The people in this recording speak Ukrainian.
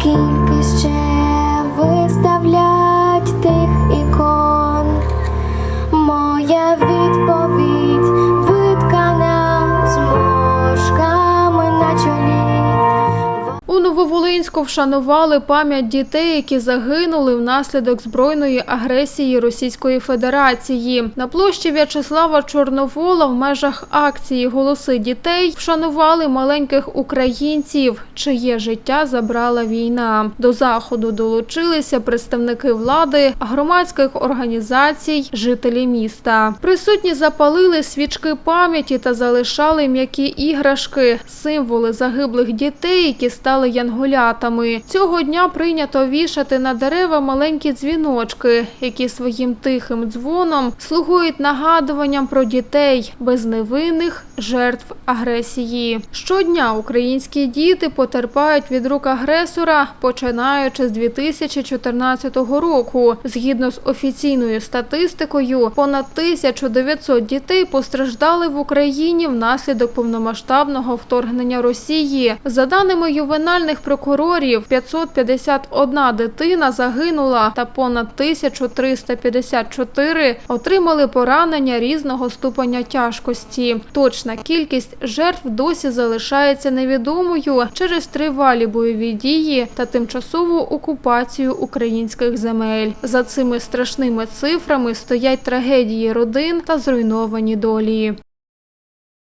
Скільки ще виставлять тих ікон? Моя відповідь Нововолинську вшанували пам'ять дітей, які загинули внаслідок збройної агресії Російської Федерації. На площі В'ячеслава Чорновола в межах акції Голоси дітей вшанували маленьких українців, чиє життя забрала війна. До заходу долучилися представники влади, громадських організацій, жителі міста. Присутні запалили свічки пам'яті та залишали м'які іграшки, символи загиблих дітей, які стали янголятами. Цього дня прийнято вішати на дерева маленькі дзвіночки, які своїм тихим дзвоном слугують нагадуванням про дітей безневинних жертв агресії. Щодня українські діти потерпають від рук агресора, починаючи з 2014 року. Згідно з офіційною статистикою, понад 1900 дітей постраждали в Україні внаслідок повномасштабного вторгнення Росії. За даними ювенальних прокурорів, 551 дитина загинула та понад 1354 отримали поранення різного ступеня тяжкості. Точна кількість жертв досі залишається невідомою через тривалі бойові дії та тимчасову окупацію українських земель. За цими страшними цифрами стоять трагедії родин та зруйновані долі.